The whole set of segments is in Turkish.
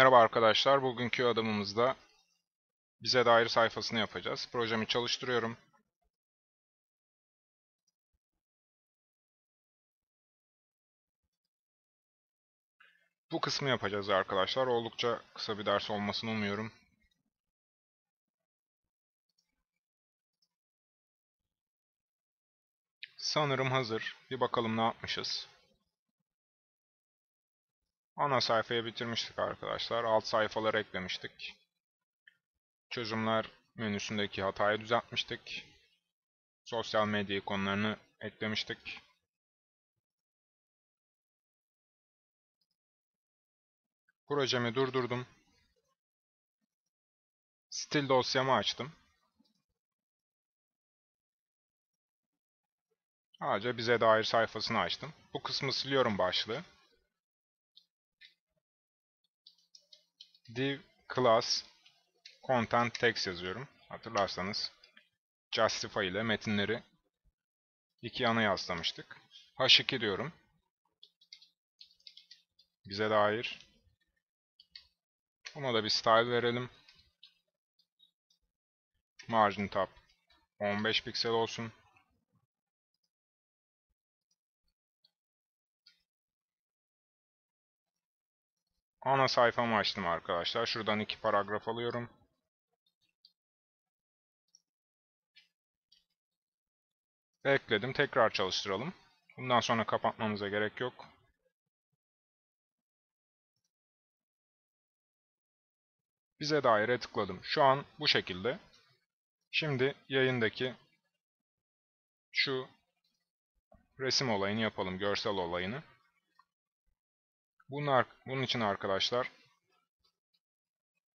Merhaba arkadaşlar, bugünkü adımımızda bize dair sayfasını yapacağız. Projemi çalıştırıyorum. Bu kısmı yapacağız arkadaşlar. Oldukça kısa bir ders olmasını umuyorum. Sanırım hazır. Bir bakalım ne yapmışız. Ana sayfayı bitirmiştik arkadaşlar. Alt sayfaları eklemiştik. Çözümler menüsündeki hatayı düzeltmiştik. Sosyal medya ikonlarını eklemiştik. Projemi durdurdum. Stil dosyamı açtım. Ayrıca bize dair sayfasını açtım. Bu kısmı siliyorum başlığı. Div class content text yazıyorum. Hatırlarsanız justify ile metinleri iki yana yaslamıştık. H2 diyorum. Bize dair. Buna da bir style verelim. Margin tab 15 piksel olsun. Ana sayfamı açtım arkadaşlar. Şuradan iki paragraf alıyorum. Ekledim. Tekrar çalıştıralım. Bundan sonra kapatmamıza gerek yok. Bize daire tıkladım. Şu an bu şekilde. Şimdi yayındaki şu resim olayını yapalım. Görsel olayını. Bunlar, bunun için arkadaşlar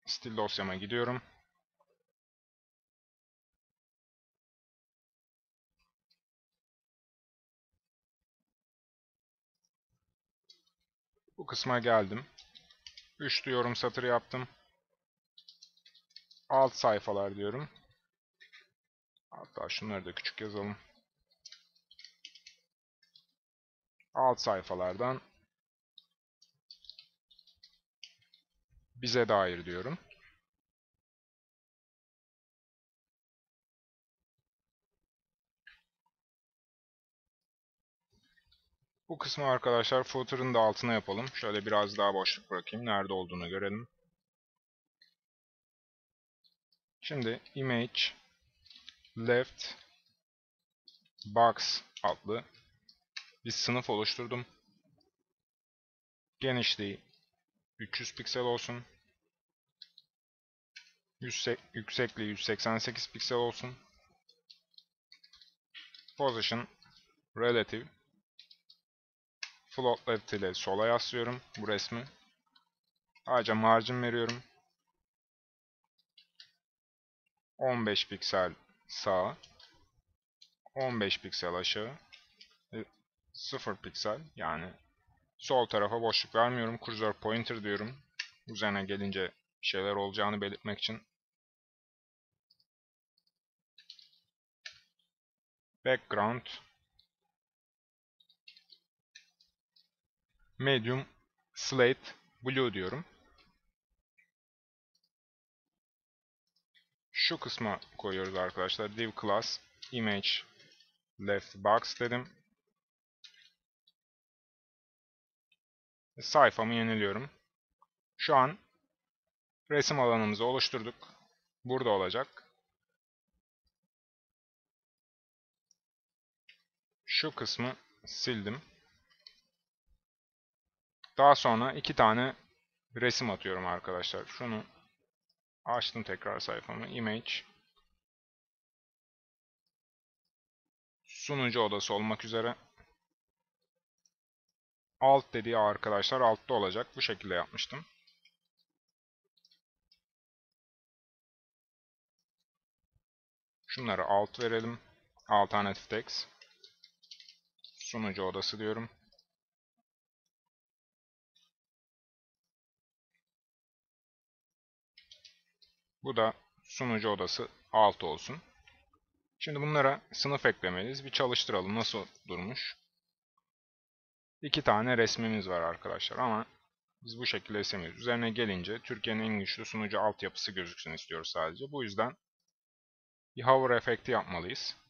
stil dosyama gidiyorum. Bu kısma geldim. Üçlü yorum satır yaptım. Alt sayfalar diyorum. Hatta şunları da küçük yazalım. Alt sayfalardan bize dair diyorum. Bu kısmı arkadaşlar footer'ın da altına yapalım. Şöyle biraz daha boşluk bırakayım. Nerede olduğunu görelim. Şimdi image left box adlı bir sınıf oluşturdum. Genişliği 300 piksel olsun. Yüksek, yüksekliği 188 piksel olsun. Position Relative Float Left ile sola yaslıyorum bu resmi. Ayrıca margin veriyorum. 15 piksel sağa. 15 piksel aşağı. 0 piksel yani sol tarafa boşluk vermiyorum. Cursor pointer diyorum. Üzerine gelince şeyler olacağını belirtmek için background medium slate blue diyorum. Şu kısma koyuyoruz arkadaşlar. div class image left box dedim. Sayfamı yeniliyorum. Şu an resim alanımızı oluşturduk. Burada olacak. Şu kısmı sildim. Daha sonra iki tane resim atıyorum arkadaşlar. Şunu açtım tekrar sayfamı. Image. Sunucu odası olmak üzere. Alt dediği arkadaşlar altta olacak. Bu şekilde yapmıştım. Şunları alt verelim. Alternative text. Sunucu odası diyorum. Bu da sunucu odası alt olsun. Şimdi bunlara sınıf eklemeliyiz. Bir çalıştıralım. Nasıl durmuş? İki tane resmimiz var arkadaşlar ama Biz bu şekilde istemiyoruz. Üzerine gelince Türkiye'nin en güçlü sunucu altyapısı gözüksün istiyoruz sadece. Bu yüzden bir hover efekti yapmalıyız.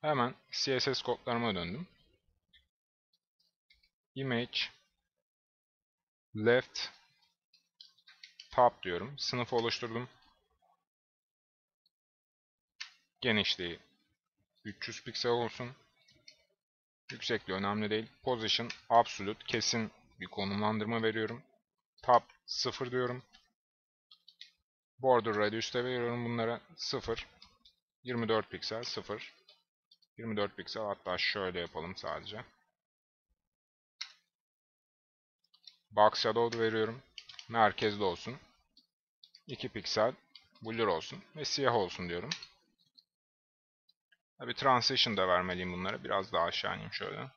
Hemen CSS kodlarıma döndüm. Image left top diyorum. Sınıf oluşturdum. Genişliği 300 piksel olsun. Yüksekliği önemli değil. Position absolute kesin bir konumlandırma veriyorum. Top 0 diyorum. Border radius de veriyorum bunlara 0. 24 piksel 0. 24 piksel hatta şöyle yapalım sadece. Box Shadow veriyorum. Merkezde olsun. 2 piksel blur olsun ve siyah olsun diyorum. Tabi transition da vermeliyim bunlara. Biraz daha aşağı ineyim şöyle.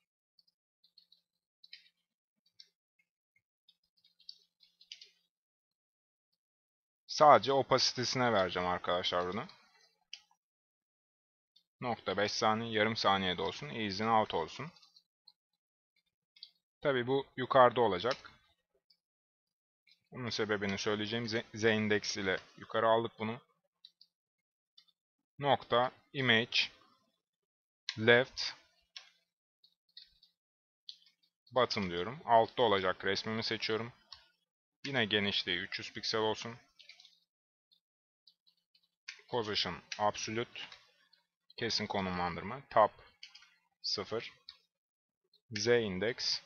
Sadece opasitesine vereceğim arkadaşlar bunu. Nokta 5 saniye, yarım saniyede olsun. Ease'in alt olsun. Tabi bu yukarıda olacak. Bunun sebebini söyleyeceğim. Z, Z index ile yukarı aldık bunu. Nokta image left bottom diyorum. Altta olacak resmimi seçiyorum. Yine genişliği 300 piksel olsun. Position absolute kesin konumlandırma top 0 z index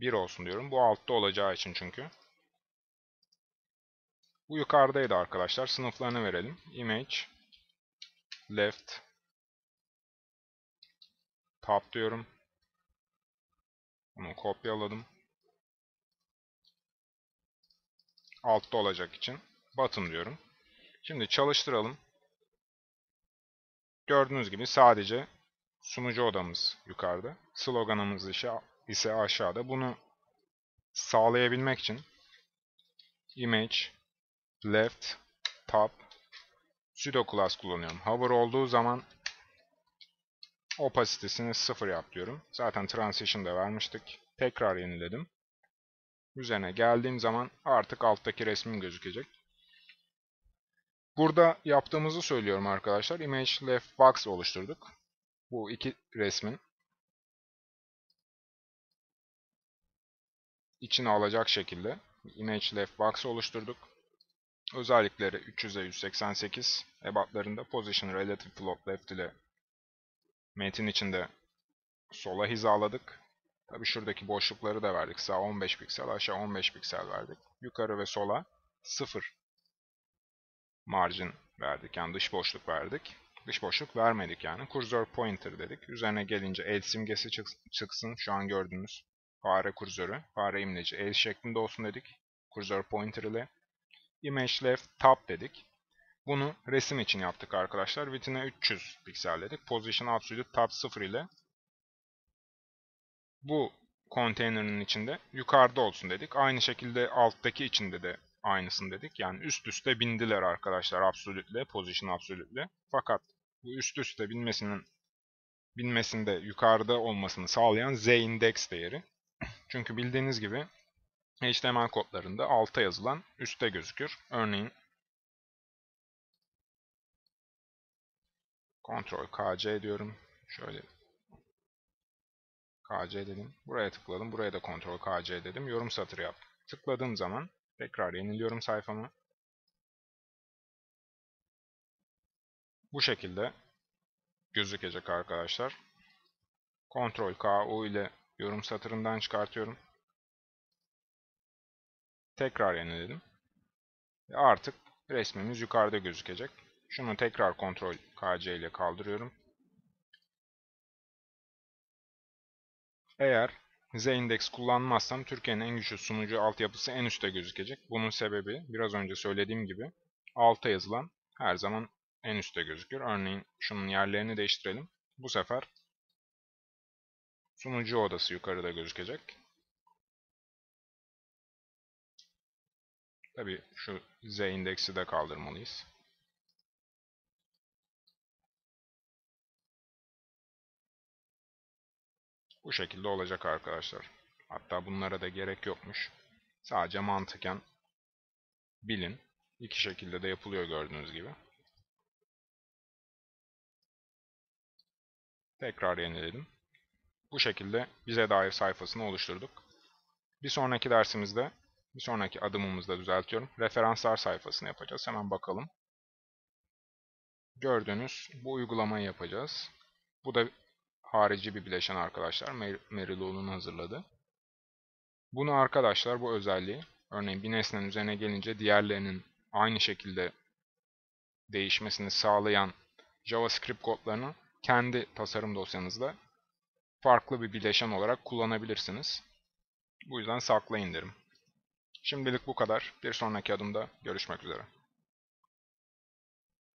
1 olsun diyorum. Bu altta olacağı için çünkü. Bu yukarıdaydı arkadaşlar. Sınıflarını verelim. Image left top diyorum. Bunu kopyaladım. Altta olacak için bottom diyorum. Şimdi çalıştıralım. Gördüğünüz gibi sadece sunucu odamız yukarıda. Sloganımız ise aşağıda. Bunu sağlayabilmek için image left top pseudo kullanıyorum. Hover olduğu zaman opasitesini sıfır yap diyorum. Zaten transition da vermiştik. Tekrar yeniledim. Üzerine geldiğim zaman artık alttaki resmim gözükecek. Burada yaptığımızı söylüyorum arkadaşlar. Image left box oluşturduk. Bu iki resmin içine alacak şekilde image left box oluşturduk. Özellikleri 300'e 188 ebatlarında position relative float left ile metin içinde sola hizaladık. Tabi şuradaki boşlukları da verdik. Sağ 15 piksel, aşağı 15 piksel verdik. Yukarı ve sola 0 margin verdik. Yani dış boşluk verdik. Dış boşluk vermedik yani. Cursor pointer dedik. Üzerine gelince el simgesi çıksın. Şu an gördüğünüz fare kursörü. Fare imleci el şeklinde olsun dedik. Cursor pointer ile. Image left top dedik. Bunu resim için yaptık arkadaşlar. Vitine 300 piksel dedik. Position absolute top 0 ile bu konteynerin içinde yukarıda olsun dedik. Aynı şekilde alttaki içinde de aynısını dedik. Yani üst üste bindiler arkadaşlar absolute'le, position absolute'le. Fakat bu üst üste binmesinin binmesinde yukarıda olmasını sağlayan z index değeri. Çünkü bildiğiniz gibi HTML kodlarında alta yazılan üstte gözükür. Örneğin Ctrl KC diyorum. Şöyle KC dedim. Buraya tıkladım. Buraya da Ctrl KC dedim. Yorum satırı yap. Tıkladığım zaman tekrar yeniliyorum sayfamı. Bu şekilde gözükecek arkadaşlar. Ctrl K U ile yorum satırından çıkartıyorum. Tekrar yeniledim. Ve artık resmimiz yukarıda gözükecek. Şunu tekrar Ctrl KC ile kaldırıyorum. Eğer Z-index kullanmazsam Türkiye'nin en güçlü sunucu altyapısı en üstte gözükecek. Bunun sebebi biraz önce söylediğim gibi alta yazılan her zaman en üstte gözükür. Örneğin şunun yerlerini değiştirelim. Bu sefer sunucu odası yukarıda gözükecek. Tabi şu Z indeksi de kaldırmalıyız. Bu şekilde olacak arkadaşlar. Hatta bunlara da gerek yokmuş. Sadece mantıken bilin. İki şekilde de yapılıyor gördüğünüz gibi. Tekrar yeniledim. Bu şekilde bize dair sayfasını oluşturduk. Bir sonraki dersimizde, bir sonraki adımımızda düzeltiyorum. Referanslar sayfasını yapacağız. Hemen bakalım. Gördüğünüz bu uygulamayı yapacağız. Bu da harici bir bileşen arkadaşlar. Merilo'nun hazırladı. Bunu arkadaşlar bu özelliği örneğin bir nesnenin üzerine gelince diğerlerinin aynı şekilde değişmesini sağlayan JavaScript kodlarını kendi tasarım dosyanızda farklı bir bileşen olarak kullanabilirsiniz. Bu yüzden saklayın derim. Şimdilik bu kadar. Bir sonraki adımda görüşmek üzere.